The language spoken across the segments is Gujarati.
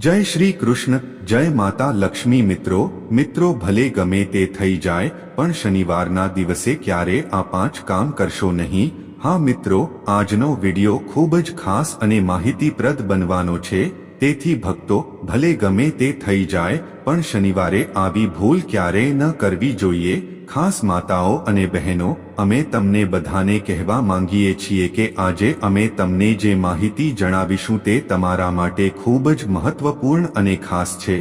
જય શ્રી કૃષ્ણ, જય માતા લક્ષ્મી મિત્રો. મિત્રો, ભલે ગમે તે થઈ જાય, પણ શનિવારના દિવસે ક્યારે આ પાંચ કામ કરશો નહીં? હા મિત્રો, આજનો વિડિયો ખૂબ જ ખાસ અને માહિતીપ્રદ બનવાનો છે. તેથી ભક્તો, ભલે ગમે તે થઈ જાય, પણ શનિવારે આવી ભૂલ ક્યારેય ન કરવી જોઈએ. ખાસ માતાઓ અને બહેનો, અમે તમને બધાને કહેવા માંગીએ છીએ કે આજે અમે તમને જે માહિતી જણાવીશું તે તમારા માટે ખૂબ જ મહત્વપૂર્ણ અને ખાસ છે.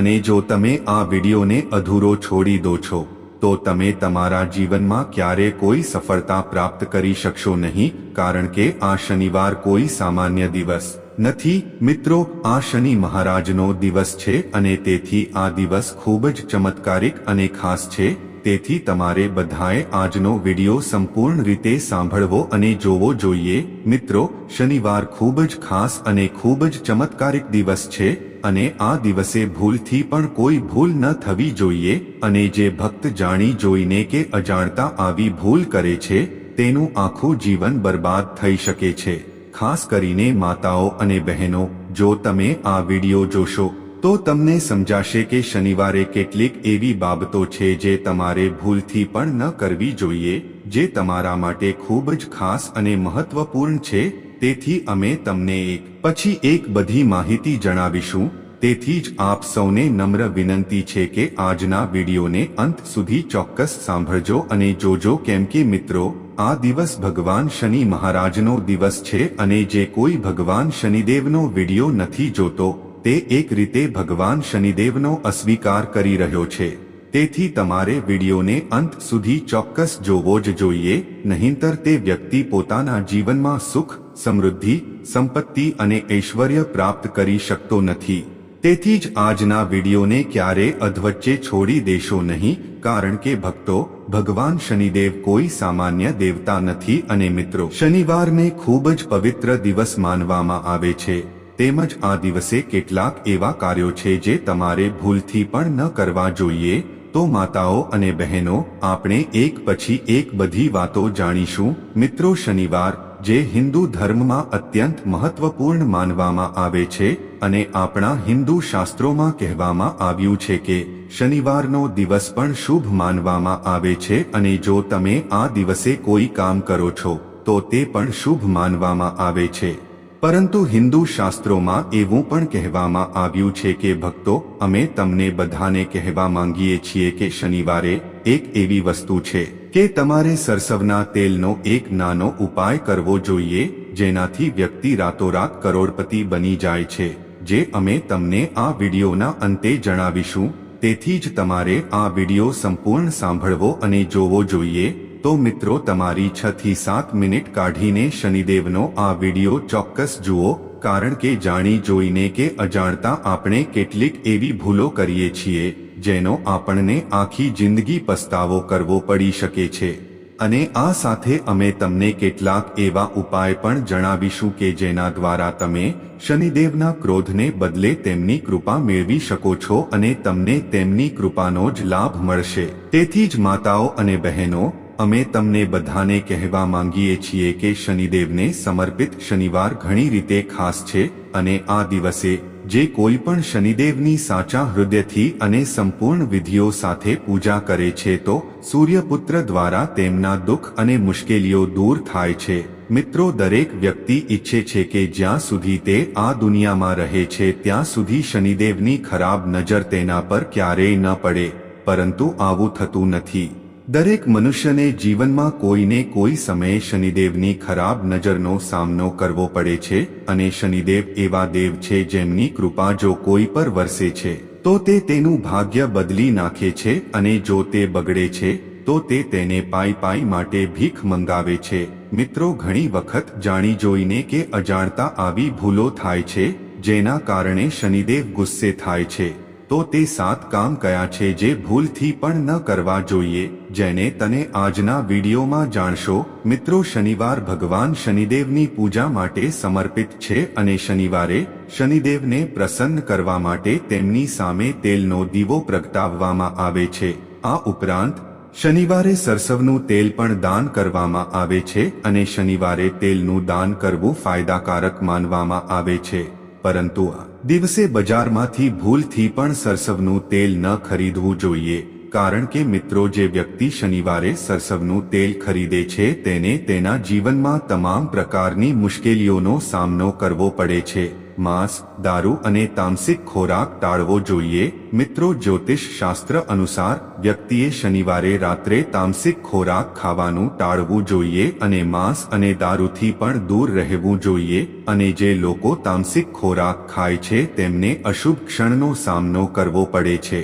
અને જો તમે આ વિડીયોને અધૂરો છોડી દો છો, તો તમે તમારા જીવનમાં ક્યારે કોઈ સફળતા પ્રાપ્ત કરી શકશો નહીં, કારણ કે આ શનિવાર કોઈ સામાન્ય દિવસ નથી. મિત્રો, આ શનિ મહારાજનો દિવસ છે અને તેથી આ દિવસ ખૂબ જ ચમત્કારિક અને ખાસ છે. તેથી તમારે બધાએ આજનો વિડિયો સંપૂર્ણ રીતે સાંભળવો અને જોવો જોઈએ. મિત્રો, શનિવાર ખૂબ જ ખાસ અને ખૂબ જ ચમત્કારિક દિવસ છે અને આ દિવસે ભૂલથી પણ કોઈ ભૂલ ન થવી જોઈએ અને જે ભક્ત જાણી જોઈને કે અજાણતા આવી ભૂલ કરે છે, તેનું આખું જીવન બરબાદ થઈ શકે છે. ખાસ કરીને માતાઓ અને બહેનો, જો તમે આ વિડિયો જોશો તો તમને સમજાશે કે શનિવારે કેટલીક એવી બાબતો છે જે તમારે ભૂલથી પણ ન કરવી જોઈએ, જે તમારા માટે ખૂબ જ ખાસ અને મહત્વપૂર્ણ છે, તેથી અમે તમને એક, પછી એક બધી માહિતી જણાવીશું, તેથી જ આપ સૌને નમ્ર વિનંતી છે કે આજના વિડીયોને અંત સુધી ચોક્કસ સાંભળજો અને જોજો કેમ કે મિત્રો, આ દિવસ ભગવાન શનિ મહારાજનો દિવસ છે અને જે કોઈ ભગવાન શનિદેવનો વીડિયો નથી જોતો તે એક રીતે ભગવાન શનિદેવનો અસ્વીકાર કરી રહ્યો છે. તેથી તમારે વિડીયોને અંત સુધી ચોક્કસ જોવો જ જોઈએ, નહીંતર તે વ્યક્તિ પોતાના જીવનમાં સુખ, સમૃદ્ધિ, સંપત્તિ અને ઐશ્વર્ય પ્રાપ્ત કરી શકતો નથી. તેથી જ આજના વિડીયોને ક્યારે અધવચ્ચે છોડી દેશો નહીં, કારણ કે ભક્તો, ભગવાન શનિદેવ કોઈ સામાન્ય દેવતા નથી અને મિત્રો, શનિવારને ખૂબ જ પવિત્ર દિવસ માનવામાં આવે છે. તેમજ આ દિવસે કેટલાક એવા કાર્યો છે જે તમારે ભૂલથી પણ ન કરવા જોઈએ, તો માતાઓ અને બહેનો, આપણે એક પછી એક બધી વાતો જાણીશું. મિત્રો, શનિવાર, જે હિન્દુ ધર્મમાં અત્યંત મહત્વપૂર્ણ માનવામાં આવે છે અને આપણા હિન્દુ શાસ્ત્રોમાં કહેવામાં આવ્યું છે કે, શનિવારનો દિવસ પણ શુભ માનવામાં આવે છે અને જો તમે આ દિવસે કોઈ કામ કરો છો, તો તે પણ શુભ માનવામાં આવે છે. પરંતુ હિન્દુ શાસ્ત્રોમાં એવું પણ કહેવામાં આવ્યું છે કે ભક્તો, અમે તમને બધાને કહેવા માંગીએ છીએ કે શનિવારે એક એવી વસ્તુ છે કે તમારે સરસવના તેલનો એક નાનો ઉપાય કરવો જોઈએ, જેનાથી વ્યક્તિ રાતોરાત કરોડપતિ બની જાય છે, જે અમે તમને આ વિડીયોના અંતે જણાવીશું. તેથી જ તમારે આ વીડિયો સંપૂર્ણ સાંભળવો અને જોવો જોઈએ. તો મિત્રો તમારી છ થી સાત મિનિટ કાઢીને શનિદેવનો આ વીડિયો ચોક્કસ જુઓ, કારણ કે જાણી જોઈને કે અજાણતા આપણે કેટલીક એવી ભૂલો કરીએ છીએ, જેનો આપણને આખી જિંદગી પસ્તાવો કરવો પડી શકે છે. અને આ સાથે અમે તમને કેટલાક એવા ઉપાય પણ જણાવીશું કે જેના દ્વારા તમે શનિદેવના ક્રોધને બદલે તેમની કૃપા મેળવી શકો છો અને તમને તેમની કૃપાનો જ લાભ મળશે. તેથી જ માતાઓ અને બહેનો અમે તમને બધાને કહેવા માંગીએ છીએ કે શનિદેવને સમર્પિત શનિવાર ઘણી રીતે ખાસ છે અને આ દિવસે જે કોઈ પણ શનિદેવની સાચા હૃદયથી અને સંપૂર્ણ વિધિઓ સાથે પૂજા કરે છે તો સૂર્યપુત્ર દ્વારા તેમના દુઃખ અને મુશ્કેલીઓ દૂર થાય છે. મિત્રો, દરેક વ્યક્તિ ઈચ્છે છે કે જ્યાં સુધી તે આ દુનિયામાં રહે છે ત્યાં સુધી શનિદેવની ખરાબ નજર તેના પર ક્યારેય ન પડે, પરંતુ આવું થતું નથી. દરેક મનુષ્યને જીવનમાં કોઈને કોઈ સમયે શનિદેવની ખરાબ નજરનો સામનો કરવો પડે છે અને શનિદેવ એવા દેવ છે જેમની કૃપા જો કોઈ પર વરસે છે, તો તે તેનું ભાગ્ય બદલી નાખે છે અને જો તે બગડે છે, તો તે તેને પાઈ પાઈ માટે ભીખ મંગાવે છે. મિત્રો, ઘણી વખત જાણી જોઈને કે અજાણતા આવી ભૂલો થાય છે, જેના કારણે શનિદેવ ગુસ્સે થાય છે. તો તે સાત કામ કયા છે જે ભૂલથી પણ ન કરવા જોઈએ, જેને તને આજના વિડીયોમાં જાણશો. મિત્રો, શનિવાર ભગવાન શનિદેવની પૂજા માટે સમર્પિત છે અને શનિવારે શનિદેવને પ્રસન્ન કરવા માટે તેમની સામે તેલનો દીવો પ્રગટાવવામાં આવે છે. આ ઉપરાંત, શનિવારે સરસવનું તેલ પણ દાન કરવામાં આવે છે અને શનિવારે તેલનું દાન કરવું ફાયદાકારક માનવામાં આવે છે. પરંતુ આ દિવસે બજારમાંથી ભૂલથી પણ સરસવનું તેલ ન ખરીદવું જોઈએ, કારણ કે મિત્રો જે વ્યક્તિ શનિવારે સરસવનું તેલ ખરીદે છે તેને તેના જીવનમાં તમામ પ્રકારની મુશ્કેલીઓનો સામનો કરવો પડે છે. માંસ, દારૂ અને તામસિક ખોરાક ટાળવો જોઈએ. મિત્રો, જ્યોતિષ શાસ્ત્ર અનુસાર વ્યક્તિએ શનિવારે રાત્રે તામસિક ખોરાક ખાવાનું ટાળવું જોઈએ અને માંસ અને દારૂથી પણ દૂર રહેવું જોઈએ અને જે લોકો તામસિક ખોરાક ખાય છે તેમને અશુભ ક્ષણનો સામનો કરવો પડે છે.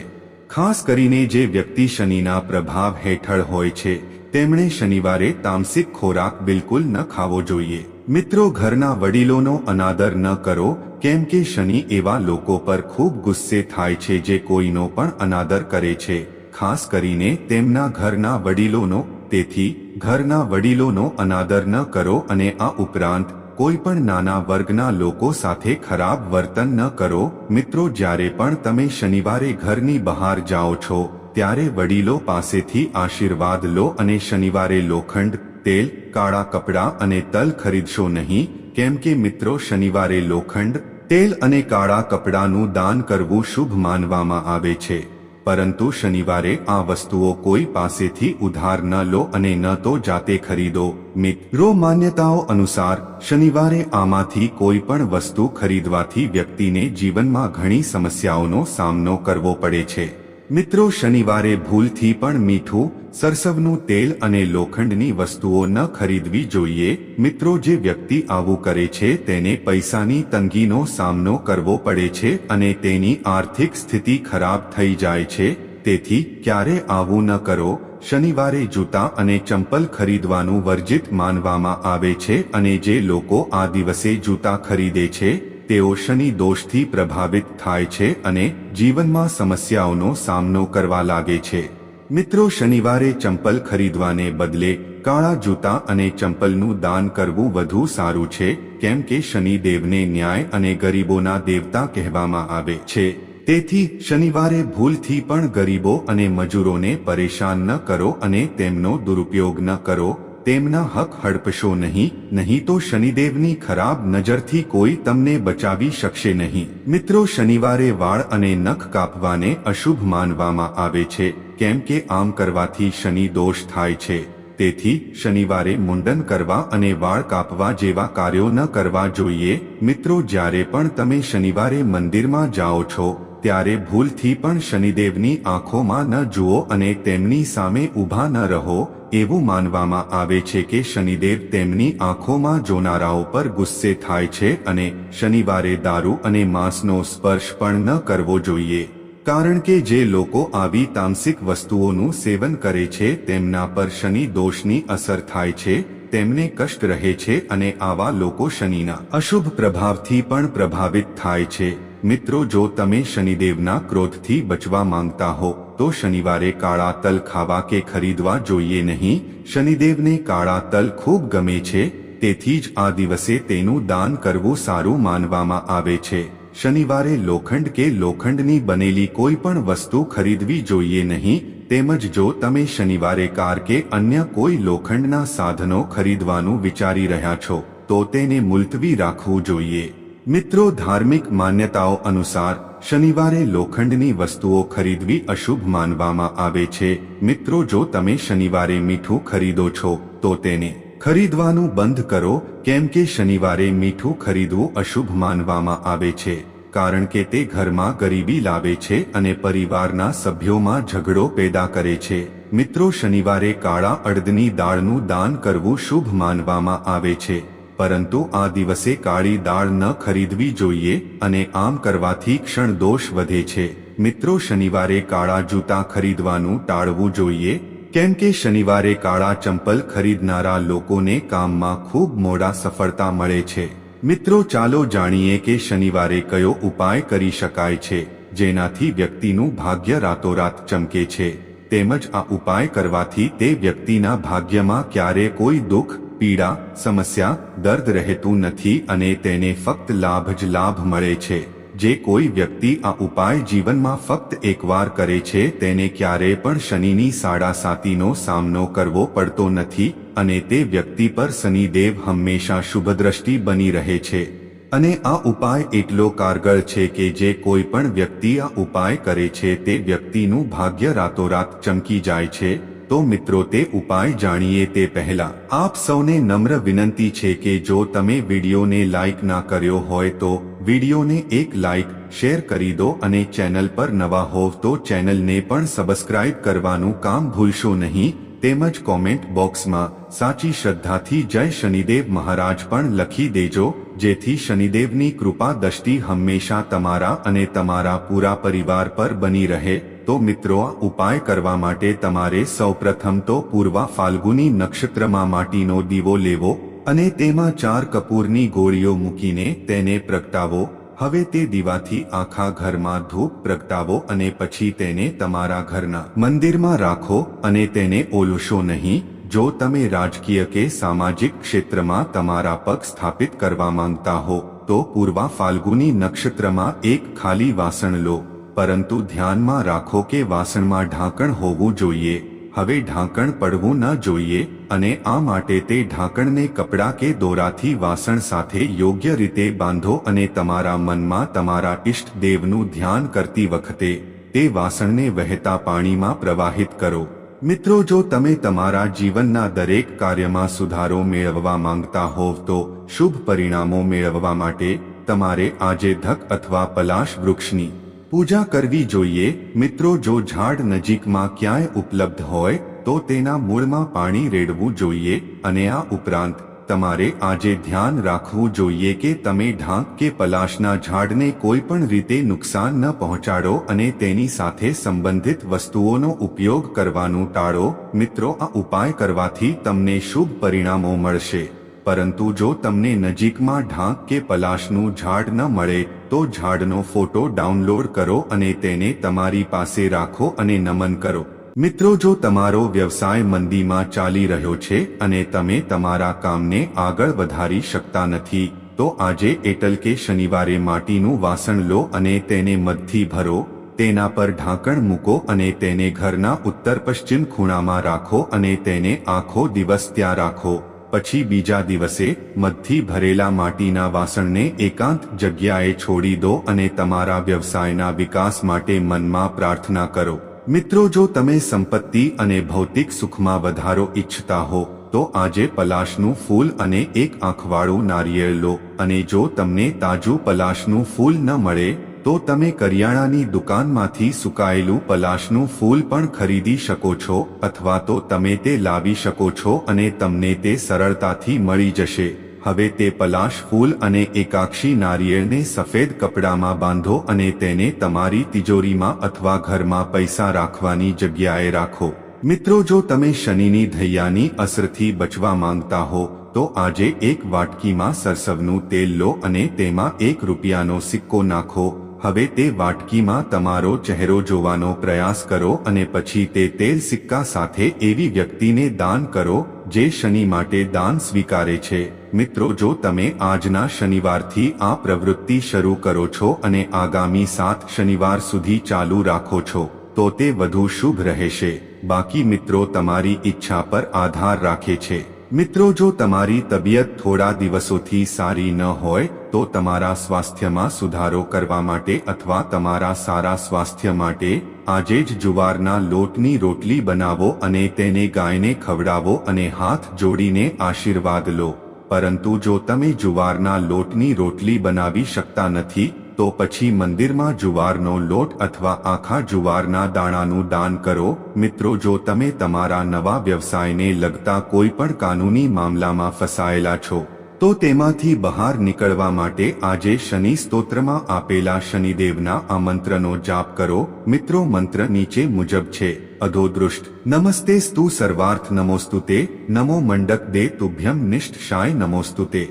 ખાસ કરીને જે વ્યક્તિ શનિના પ્રભાવ હેઠળ હોય છે, તેમણે શનિવારે તામસિક ખોરાક બિલકુલ ન ખાવો જોઈએ. મિત્રો ઘરના વડીલોનો અનાદર ન કરો, કેમ કે શનિ એવા લોકો પર ખૂબ ગુસ્સે થાય છે જે કોઈનો પણ અનાદર કરે છે. ખાસ કરીને તેમના ઘરના વડીલોનો, તેથી ઘરના વડીલોનો અનાદર ન કરો અને આ ઉપરાંત કોઈ પણ નાના વર્ગના લોકો સાથે ખરાબ વર્તન ન કરો. મિત્રો જ્યારે પણ તમે શનિવારે ઘરની બહાર જાઓ છો, ત્યારે વડીલો પાસેથી આશીર્વાદ લો અને શનિવારે લોખંડ, તેલ કાળા કપડાં અને તલ ખરીદશો નહીં, કેમ કે મિત્રો શનિવારે લોખંડ, તેલ અને કાળા કપડાનું દાન કરવું શુભ માનવામાં આવે છે. પરંતુ શનિવારે આ વસ્તુઓ કોઈ પાસેથી ઉધાર ન લો અને ન તો જાતે ખરીદો. મિત્રો માન્યતાઓ અનુસાર, શનિવારે આમાંથી કોઈ પણ વસ્તુ ખરીદવાથી વ્યક્તિને જીવનમાં ઘણી સમસ્યાઓનો સામનો કરવો પડે છે. મિત્રો, શનિવારે ભૂલથી પણ મીઠું, સરસવનું તેલ અને લોખંડની વસ્તુઓ ન ખરીદવી જોઈએ. મિત્રો, જે વ્યક્તિ આવું કરે છે, તેને પૈસાની તંગીનો સામનો કરવો પડે છે અને તેની આર્થિક સ્થિતિ ખરાબ થઈ જાય છે. તેથી, ક્યારે આવું ન કરો? શનિવારે જૂતા અને ચંપલ ખરીદવાનું વર્જિત માનવામાં આવે છે અને જે લોકો આ દિવસે જૂતા ખરીદે છે તેઓ શનિ દોષથી પ્રભાવિત થાય છે અને જીવનમાં સમસ્યાઓનો સામનો કરવા લાગે છે. મિત્રો, શનિવારે ચંપલ ખરીદવાને બદલે કાળા જૂતા અને ચંપલનું દાન કરવું વધુ સારું છે, કેમ કે શનિદેવને ન્યાય અને ગરીબોના દેવતા કહેવામાં આવે છે. તેથી, શનિવારે ભૂલથી પણ ગરીબો અને મજૂરોને પરેશાન ન કરો અને તેમનો દુરુપયોગ ન કરો તેમના હક હડપશો નહીં નહીં તો શનિદેવની ખરાબ નજરથી કોઈ તમને બચાવી શકશે નહીં. મિત્રો, શનિવારે વાળ અને નખ કાપવાને અશુભ માનવામાં આવે છે, કેમ કે આમ કરવાથી શનિ દોષ થાય છે. તેથી, શનિવારે મુંડન કરવા અને વાળ કાપવા જેવા કાર્યો ન કરવા જોઈએ. મિત્રો, જ્યારે પણ તમે શનિવારે મંદિરમાં જાઓ છો, ત્યારે ભૂલથી પણ શનિદેવની આંખોમાં ન જુઓ અને તેમની સામે ઊભા ન રહો એવું માનવામાં આવે છે કે શનિદેવ તેમની આંખોમાં જોનારાઓ પર ગુસ્સે થાય છે અને શનિવારે દારૂ અને માંસનો સ્પર્શ પણ ન કરવો જોઈએ. કારણ કે જે લોકો આવી તામસિક વસ્તુઓનું સેવન કરે છે તેમના પર શનિ દોષની અસર થાય છે, તેમને કષ્ટ રહે છે અને આવા લોકો શનિના અશુભ પ્રભાવથી પણ પ્રભાવિત થાય છે. મિત્રો, જો તમે શનિદેવના ક્રોધથી બચવા માંગતા હો, તો શનિવારે કાળા તલ ખાવા કે ખરીદવા જોઈએ નહીં. શનિદેવને કાળા તલ ખૂબ ગમે છે, તેથી જ આ દિવસે તેનું દાન કરવું સારું માનવામાં આવે છે. શનિવારે લોખંડ કે લોખંડની બનેલી કોઈ પણ વસ્તુ ખરીદવી જોઈએ નહીં, તેમજ જો તમે શનિવારે કાર કે અન્ય કોઈ લોખંડના સાધનો ખરીદવાનું વિચારી રહ્યા છો, તો તેને મુલતવી રાખવું જોઈએ. મિત્રો, ધાર્મિક માન્યતાઓ અનુસાર શનિવારે લોખંડની વસ્તુઓ ખરીદવી અશુભ માનવામાં આવે છે. મિત્રો, જો તમે શનિવારે મીઠું ખરીદો છો, તો તેને ખરીદવાનું બંધ કરો, કેમ કે શનિવારે મીઠું ખરીદવું અશુભ માનવામાં આવે છે, કારણ કે તે ઘરમાં ગરીબી લાવે છે અને પરિવારના સભ્યોમાં ઝઘડો પેદા કરે છે. મિત્રો, શનિવારે કાળા અડદની દાળનું દાન કરવું શુભ માનવામાં આવે છે. પરંતુ આ દિવસે કાળી દાળ ન ખરીદવી જોઈએ અને આમ કરવાથી ક્ષણ દોષ વધે છે. મિત્રો, શનિવારે કાળા જૂતા ખરીદવાનું ટાળવું જોઈએ. કેમ કે શનિવારે કાળા ચંપલ ખરીદનારા લોકોને કામમાં ખૂબ મોડા સફળતા મળે છે. મિત્રો, ચાલો જાણીએ કે શનિવારે કયો ઉપાય કરી શકાય છે, જેનાથી વ્યક્તિનું ભાગ્ય રાતોરાત ચમકે છે. તેમજ આ ઉપાય કરવાથી તે વ્યક્તિના ભાગ્યમાં ક્યારે કોઈ દુઃખ પીડા, સમસ્યા, દર્દ રહેતું નથી અને તેને ફક્ત લાભ જ લાભ મળે છે. જે કોઈ વ્યક્તિ આ ઉપાય જીવનમાં ફક્ત એકવાર કરે છે, તેને ક્યારેય પણ શનિની સાડાસાતીનો સામનો કરવો પડતો નથી અને તે વ્યક્તિ પર શનિદેવ હંમેશા શુભદ્રષ્ટિ બની રહે છે. અને આ ઉપાય એટલો કારગર છે કે જે કોઈ પણ વ્યક્તિ આ ઉપાય કરે છે, તે વ્યક્તિનું ભાગ્ય રાતોરાત ચમકી જાય છે. તો મિત્રો તે ઉપાય જાણીએ તે પહેલા, આપ સૌને નમ્ર વિનંતી છે કે જો તમે વિડીયોને લાઇક ના કર્યો હોય તો વિડીયોને એક લાઇક, શેર કરી દો અને ચેનલ પર નવા હોવ તો ચેનલને પણ સબસ્ક્રાઇબ કરવાનું કામ ભૂલશો નહીં, તેમજ કોમેન્ટ બોક્સમાં, સાચી શ્રદ્ધાથી જય શનિદેવ મહારાજ પણ લખી દેજો, જેથી શનિદેવની કૃપા દષ્ટિ હંમેશા તમારા અને તમારા પૂરા પરિવાર પર બની રહે. તો મિત્રો, આ ઉપાય કરવા માટે તમારે સૌપ્રથમ તો પૂર્વા ફાલ્ગુની નક્ષત્રમાં માટીનો દીવો લેવો અને તેમાં ચાર કપૂરની ગોળીઓ મૂકીને તેને પ્રગટાવો. હવે તે દીવાથી આખા ઘરમાં ધૂપ પ્રગટાવો અને પછી તેને તમારા ઘરના મંદિરમાં રાખો અને તેને ઓલશો નહીં. જો તમે રાજકીય કે સામાજિક ક્ષેત્રમાં તમારા પગ સ્થાપિત કરવા માંગતા હો, તો પૂર્વા ફાલ્ગુની નક્ષત્રમાં એક ખાલી વાસણ લો. પરંતુ ધ્યાનમાં રાખો કે વાસણમાં ઢાંકણ હોવું જોઈએ. હવે ઢાંકણ પડવું ન જોઈએ અને આ માટે તે ઢાંકણને કપડાં કે દોરાથી વાસણ સાથે યોગ્ય રીતે બાંધો અને તમારા મનમાં તમારા ઇષ્ટ દેવનું ધ્યાન કરતી વખતે તે વાસણને વહેતા પાણીમાં પ્રવાહિત કરો. મિત્રો, જો તમે તમારા જીવનના દરેક કાર્યમાં સુધારો મેળવવા માંગતા હોવ તો શુભ પરિણામો મેળવવા માટે તમારે આજે ધક અથવા પલાશ વૃક્ષની પૂજા કરવી જોઈએ. મિત્રો, જો ઝાડ નજીકમાં ક્યાંય ઉપલબ્ધ હોય, તો તેના મૂળમાં પાણી રેડવું જોઈએ અને આ ઉપરાંત, તમારે આજે ધ્યાન રાખવું જોઈએ કે તમે ઢાંક કે પલાશના ઝાડને કોઈ પણ રીતે નુકસાન ન પહોંચાડો અને તેની સાથે સંબંધિત વસ્તુઓનો ઉપયોગ કરવાનું ટાળો. મિત્રો, આ ઉપાય કરવાથી તમને શુભ પરિણામો મળશે. પરંતુ જો તમને નજીકમાં ઢાંક કે પલાશનું ઝાડ ન મળે, તો ઝાડનો ફોટો ડાઉનલોડ કરો અને તેને તમારી પાસે રાખો અને નમન કરો. મિત્રો, જો તમારો વ્યવસાય મંદીમાં ચાલી રહ્યો છે અને તમે તમારા કામને આગળ વધારી શકતા નથી, તો આજે એટલ કે શનિવારે માટીનું વાસણ લો અને તેને મધથી ભરો, તેના પર ઢાંકણ મૂકો અને તેને ઘરના ઉત્તર પશ્ચિમ ખૂણામાં રાખો અને તેને આખો દિવસ ત્યાં રાખો. પછી બીજા દિવસે મધથી ભરેલા માટીના વાસણને એકાંત જગ્યાએ છોડી દો અને તમારા વ્યવસાયના વિકાસ માટે મનમાં પ્રાર્થના કરો. મિત્રો, જો તમે સંપત્તિ અને ભૌતિક સુખમાં વધારો ઈચ્છતા હો, તો આજે પલાશનું ફૂલ અને એક આંખવાળું નારિયેળ લો અને જો તમને તાજું પલાશનું ફૂલ ન મળે તો તમે કરિયાણાની દુકાનમાંથી સુકાયેલું પલાશનું ફૂલ પણ ખરીદી શકો છો અથવા તો તમે તે લાવી શકો છો અને તમને તે સરળતાથી મળી જશે. હવે તે પલાશ ફૂલ અને એકાક્ષી નારિયેળને સફેદ કપડામાં બાંધો અને તેને તમારી તિજોરીમાં અથવા ઘરમાં પૈસા રાખવાની જગ્યાએ રાખો. મિત્રો, જો તમે શનિની ધૈયાની અસરથી બચવા માંગતા હો, તો આજે એક વાટકીમાં સરસવનું તેલ લો અને તેમાં એક રૂપિયાનો સિક્કો નાખો. હવે તે વાટકીમાં તમારો ચહેરો જોવાનો પ્રયાસ કરો અને પછી તે તેલ સિક્કા સાથે એવી વ્યક્તિને દાન કરો, જે શનિ માટે દાન સ્વીકારે છે. મિત્રો, જો તમે આજના શનિવારથી આ પ્રવૃત્તિ શરૂ કરો છો અને આગામી સાત શનિવાર સુધી ચાલુ રાખો છો, તો તે વધુ શુભ રહેશે. બાકી મિત્રો, તમારી ઈચ્છા પર આધાર રાખે છે. મિત્રો, જો તમારી તબિયત થોડા દિવસોથી સારી ન હોય તો તમારા સ્વાસ્થ્યમાં સુધારો કરવા માટે અથવા તમારા સારા સ્વાસ્થ્ય માટે આજે જ જુવારના લોટની રોટલી બનાવો અને તેને ગાયને ખવડાવો અને હાથ જોડીને આશીર્વાદ લો. પરંતુ જો તમે જુવારના લોટની રોટલી બનાવી શકતા નથી, તો પછી મંદિરમાં જુવારનો લોટ અથવા આખા જુવારના દાણાનું દાન કરો. મિત્રો, જો તમે તમારા નવા વ્યવસાયને લગતા કોઈ પણ કાનૂની મામલામાં ફસાયેલા છો તો તેમાંથી બહાર નીકળવા માટે આજે શનિ સ્તોત્રમાં આપેલા શનિદેવના આ મંત્રનો જાપ કરો. મિત્રો, મંત્ર નીચે મુજબ છે. અધોદૃષ્ટ. નમસ્તે સ્તુ સર્વાર્થ નમોસ્તુતે નમો મંડક દે તુભ્યમ નિષ્ઠ શાય નમોસ્તુતે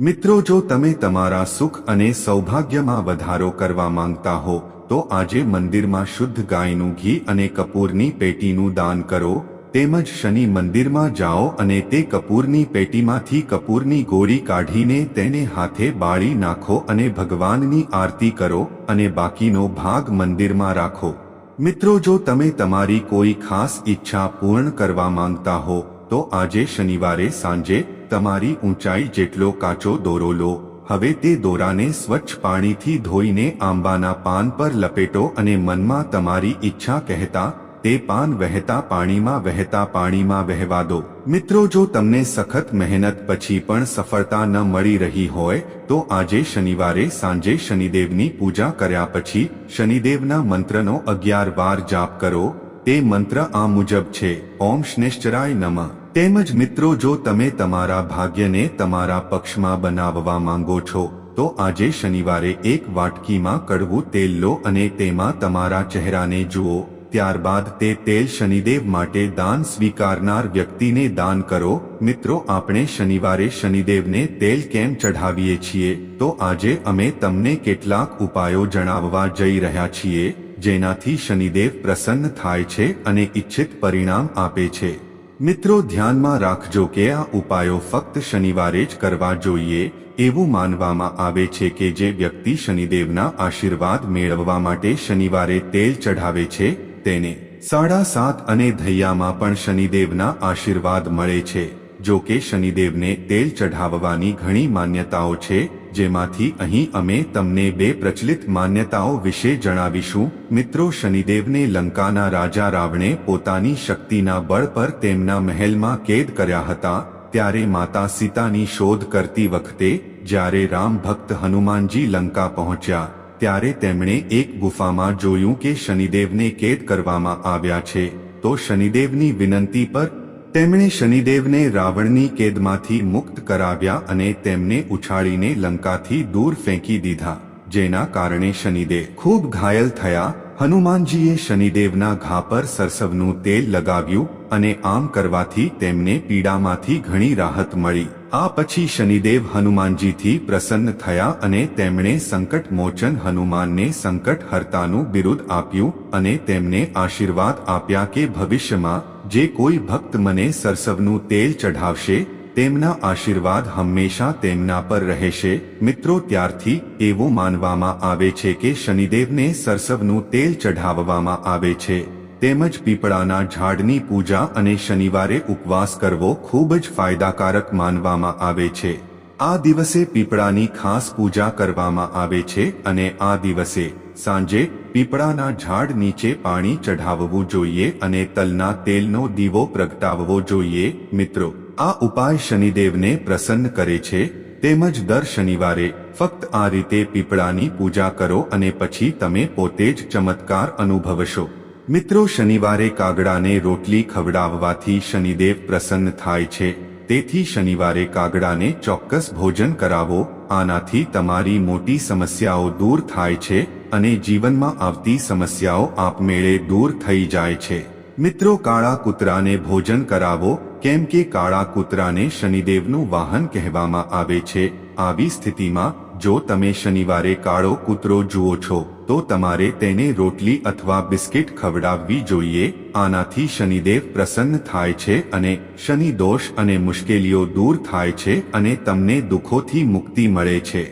મિત્રો, જો તમે તમારા સુખ અને સૌભાગ્યમાં વધારો કરવા માંગતા હો, તો આજે મંદિરમાં શુદ્ધ ગાયનું ઘી અને કપૂરની પેટીનું દાન કરો. તેમજ શનિ મંદિરમાં જાઓ અને તે કપૂરની પેટીમાંથી કપૂરની ગોળી કાઢીને તેને હાથે બાળી નાખો અને ભગવાનની આરતી કરો અને બાકીનો ભાગ મંદિરમાં રાખો. મિત્રો, જો તમે તમારી કોઈ ખાસ ઈચ્છા પૂર્ણ કરવા માંગતા હો, તો આજે શનિવારે સાંજે તમારી ઊંચાઈ જેટલો કાચો દોરો લો. હવે તે દોરાને સ્વચ્છ પાણીથી ધોઈને આંબાના પાન પર લપેટો અને મનમાં તમારી ઈચ્છા કહેતા તે પાન વહેતા પાણીમાં વહેતા પાણીમાં વહેવા દો. મિત્રો, જો તમને સખત મહેનત પછી પણ સફળતા ન મળી રહી હોય, તો આજે શનિવારે સાંજે શનિદેવની પૂજા કર્યા પછી શનિદેવના મંત્રનો અગિયાર વાર જાપ કરો. તે મંત્ર આ મુજબ છે, ઓમ શ્નેશ્ચરાય નમઃ. તેમજ, મિત્રો, જો તમે તમારા ભાગ્યને તમારા પક્ષમાં બનાવવા માંગો છો, તો આજે શનિવારે એક વાટકીમાં કડવું તેલ લો અને તેમાં તમારા ચહેરાને જુઓ. ત્યારબાદ તે તેલ શનિદેવ માટે દાન સ્વીકારનાર વ્યક્તિને દાન કરો. મિત્રો, આપણે શનિવારે શનિદેવને તેલ કેમ ચઢાવીએ છીએ? તો આજે અમે તમને કેટલાક ઉપાયો જણાવવા જઈ રહ્યા છીએ, જેનાથી શનિદેવ પ્રસન્ન થાય છે અને ઈચ્છિત પરિણામ આપે છે. મિત્રો, ધ્યાનમાં રાખજો કે આ ઉપાયો ફક્ત શનિવારે જ કરવા જોઈએ, એવું માનવામાં આવે છે કે જે વ્યક્તિ શનિદેવના આશીર્વાદ મેળવવા માટે શનિવારે તેલ ચઢાવે છે તેને સાડા સાત અને ધૈયામાં પણ શનિદેવના આશીર્વાદ મળે છે, જો કે શનિદેવને તેલ ચઢાવવાની ઘણી માન્યતાઓ છે, જેમાંથી અહીં અમે તમને બે પ્રચલિત માન્યતાઓ વિશે જણાવીશું. મિત્રો, શનિદેવને લંકાના રાજા રાવણે પોતાની શક્તિના બળ પર તેમના મહેલમાં કેદ કર્યા હતા, ત્યારે માતા સીતાની શોધ કરતી વખતે જ્યારે રામ ભક્ત હનુમાનજી લંકા પહોંચ્યા ત્યારે તેમણે એક ગુફામાં જોયું કે શનિદેવને કેદ કરવામાં આવ્યા છે, તો શનિદેવની વિનંતી પર તેમણે શનિદેવને રાવણની કેદમાંથી મુક્ત કરાવ્યા અને તેમને ઉછાળીને લંકાથી દૂર ફેંકી દીધા, જેના કારણે શનિદેવ ખૂબ ઘાયલ થયા હનુમાનજીએ શનિદેવના ઘા પર સરસવનું તેલ લગાવ્યું અને આમ કરવાથી તેમને પીડામાંથી ઘણી રાહત મળી. આ પછી શનિદેવ હનુમાનજીથી પ્રસન્ન થયા અને તેમણે સંકટ મોચન હનુમાનને સંકટ હર્તાનું બિરુદ આપ્યું અને તેમને આશીર્વાદ આપ્યા કે ભવિષ્યમાં જે કોઈ ભક્ત મને સરસવનું તેલ ચઢાવશે તેમના આશીર્વાદ હંમેશા તેમના પર રહેશે. મિત્રો, ત્યારથી એવું માનવામાં આવે છે કે શનિદેવને સરસવનું તેલ ચઢાવવામાં આવે છે. તેમજ પીપળાના ઝાડની પૂજા અને શનિવારે ઉપવાસ કરવો ખૂબ જ ફાયદાકારક માનવામાં આવે છે. આ દિવસે પીપળાની ખાસ પૂજા કરવામાં આવે છે અને આ દિવસે સાંજે પીપળાના ઝાડ નીચે પાણી ચઢાવવું જોઈએ અને તલના તેલનો દીવો પ્રગટાવવો જોઈએ. મિત્રો આ ઉપાય શનિદેવને પ્રસન્ન કરે છે, તેમજ દર શનિવારે ફક્ત આ રીતે પીપળાની પૂજા કરો અને પછી તમે પોતે જ ચમત્કાર અનુભવશો. મિત્રો, શનિવારે કાગડાને રોટલી ખવડાવવાથી શનિદેવ પ્રસન્ન થાય છે, તેથી શનિવારે કાગડાને ચોક્કસ ભોજન કરાવો, આનાથી તમારી મોટી સમસ્યાઓ દૂર થાય છે અને જીવનમાં આવતી સમસ્યાઓ આપમેળે દૂર થઈ જાય છે. મિત્રો, કાળા કૂતરાને ભોજન કરાવો કેમ કે કાળા કૂતરાને શનિદેવનું વાહન કહેવામાં આવે છે, આવી સ્થિતિમાં, જો તમે શનિવારે કાળો કૂતરો જુઓ છો, તો તમારે તેને રોટલી અથવા બિસ્કિટ ખવડાવવી જોઈએ, આનાથી શનિદેવ પ્રસન્ન થાય છે અને શનિ દોષ અને મુશ્કેલીઓ દૂર થાય છે અને તમને દુઃખોથી મુક્તિ મળે છે.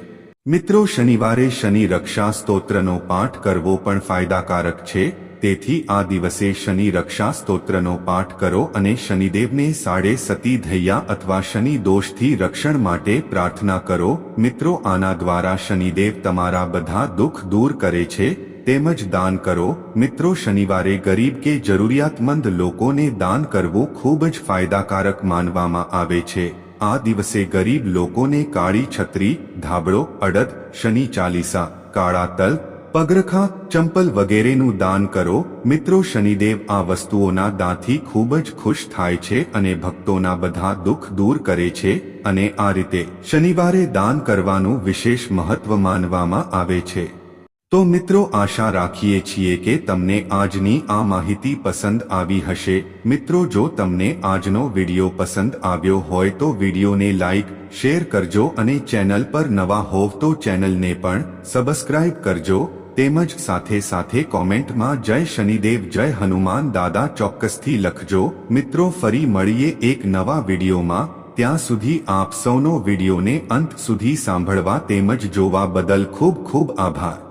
મિત્રો, શનિવારે શનિ રક્ષા સ્તોત્રનો પાઠ કરવો પણ ફાયદાકારક છે તેથી આ દિવસે શનિ રક્ષા સ્તોત્રનો પાઠ કરો અને શનિદેવને સાડે સતી ધૈયા અથવા શનિ દોષથી રક્ષણ માટે પ્રાર્થના કરો. મિત્રો, આના દ્વારા શનિદેવ તમારા બધા દુઃખ દૂર કરે છે, તેમજ દાન કરો. મિત્રો, શનિવારે ગરીબ કે જરૂરિયાતમંદ લોકોને દાન કરવું ખૂબ જ ફાયદાકારક માનવામાં આવે છે. આ દિવસે ગરીબ લોકોને કાળી છત્રી, ધાબળો, અડદ, શનિ ચાલીસા, કાળા તલ પગરખા, ચંપલ વગેરેનું દાન કરો. મિત્રો, શનિદેવ આ વસ્તુઓના દાંથી ખૂબ જ ખુશ થાય છે અને ભક્તોના બધા દુઃખ દૂર કરે છે અને આ રીતે શનિવારે દાન કરવાનું વિશેષ મહત્વ માનવામાં આવે છે. તો મિત્રો, આશા રાખીએ છીએ કે તમને આજની આ માહિતી પસંદ આવી હશે. મિત્રો, જો તમને આજનો વિડિયો પસંદ આવ્યો હોય તો વિડિયોને લાઈક, શેર કરજો અને ચેનલ પર નવા હોવ તો ચેનલને પણ સબસ્ક્રાઇબ કરજો. તેમજ સાથે સાથે કોમેન્ટમાં, જય શનિદેવ, જય હનુમાન, દાદા, ચોક્કસથી લખજો. મિત્રો, ફરી મળીએ એક નવા વિડીયોમાં. ત્યાં સુધી આપ સૌનો વિડીયોને અંત સુધી સાંભળવા તેમજ જોવા બદલ ખૂબ ખૂબ આભાર.